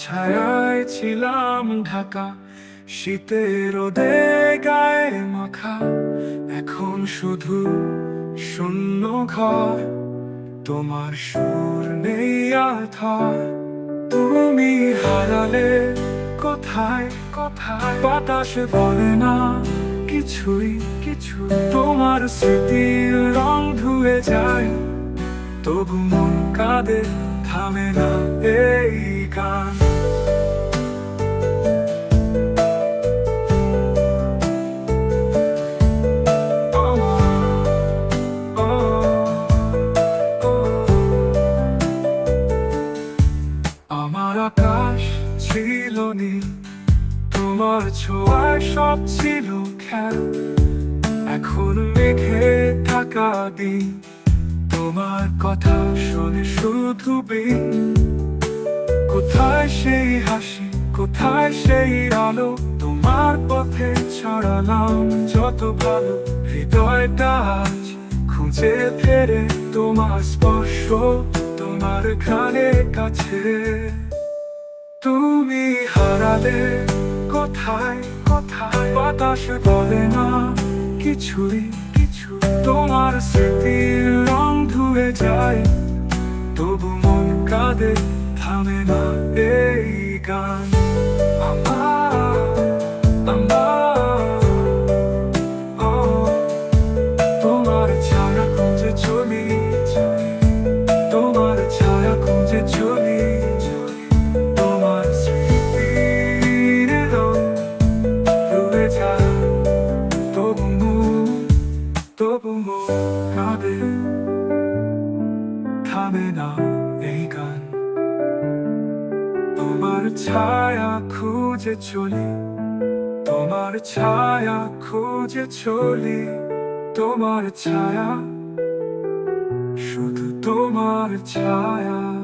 ছায়ায় ছিলাম ঢাকা, শীতের রোদে গায়ে মাখা। এখন শুধু শূন্য ঘর, তোমার সুর নেই আধার। তুমি হারালে কোথায় কোথায়? বাতাস বলে না কিছুই কিছু তোমার স্মৃতির রং ধুয়ে যায়, তবু মন কাঁদে, থামে না এই গান। আমার আকাশ ছিল নীল, তোমার ছোঁয়ায় সব ছিল খেল। এখন মেঘে থাকা দিন, তোমার কথা শুনে শুধু কোথায় সেই হাসি, কোথায় সেই আলো? তোমার পথে ছড়ালাম যত ভালো। হৃদয়টা আজ খুঁজে ফেরে তোমার স্পর্শ, তোমার ঘাড়ে কাছে। তুমি হারালে কোথায় কোথায়? বাতাস বলে না কিছুই কিছু তোমার স্মৃতির রং ধুয়ে যায়, তবু মন কাঁদে, থামে না এই গান। থামে না তোমার ছায়া খুঁজে চলি তোমার ছায়া খুঁজে চলি তোমার ছায়া শুধু তোমার ছায়া